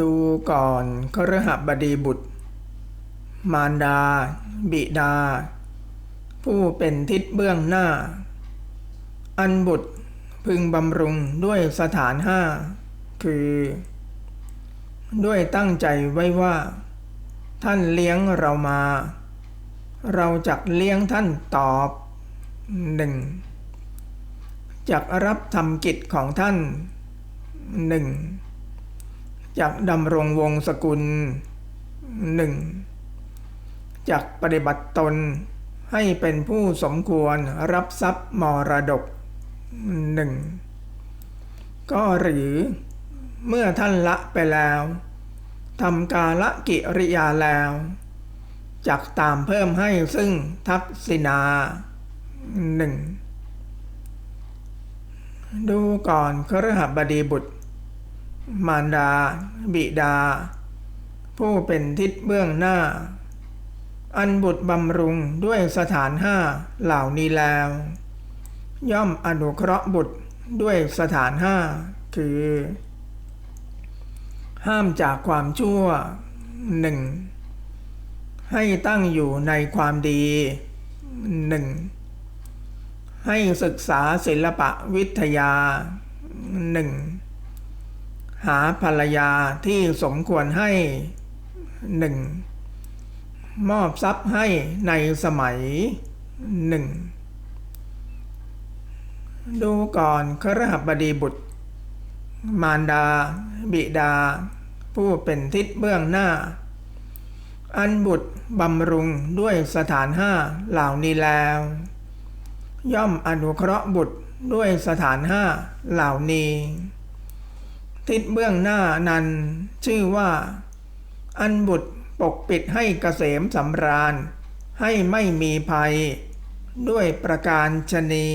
ดูก่อนครหบดีบุตร มารดา บิดา ผู้เป็นทิศเบื้องหน้า อันบุตรพึงบำรุงด้วยสถานห้า คือ ด้วยตั้งใจไว้ว่า ท่านเลี้ยงเรามา เราจักเลี้ยงท่านตอบหนึ่งจักรับทำกิจของท่านหนึ่ง จักดำรงวงศกุลหนึ่งจักปฏิบัติตนให้เป็นผู้สมควรรับทรัพย์มรดกหนึ่งก็หรือเมื่อท่านละไปแล้วทำกาละกิริยาแล้วจักตามเพิ่มให้ซึ่งทักษินาหนึ่งดูก่อนครหบดีบุตร มารดา บิดา ผู้เป็นทิศเบื้องหน้า อันบุตรบำรุงด้วยสถานห้าเหล่านี้แล้ว ย่อมอนุเคราะห์บุตรด้วยสถานห้าคือ ห้ามจากความชั่วหนึ่งให้ตั้งอยู่ในความดีหนึ่งให้ศึกษาศิลปะวิทยาหนึ่ง หาภรรยาที่สมควรให้หนึ่งมอบทรัพย์ให้ในสมัยหนึ่งดูก่อนครหบดีบุตร มารดา บิดา ผู้เป็นทิศเบื้องหน้า อันบุตรบำรุงด้วยสถานห้าเหล่านี้แล้ว ย่อมอนุเคราะห์บุตรด้วยสถานห้าเหล่านี้ ทิศเบื้องหน้านั้น ชื่อว่า อันบุตรปกปิดให้เกษมสำราญ ให้ไม่มีภัย ด้วยประการชนี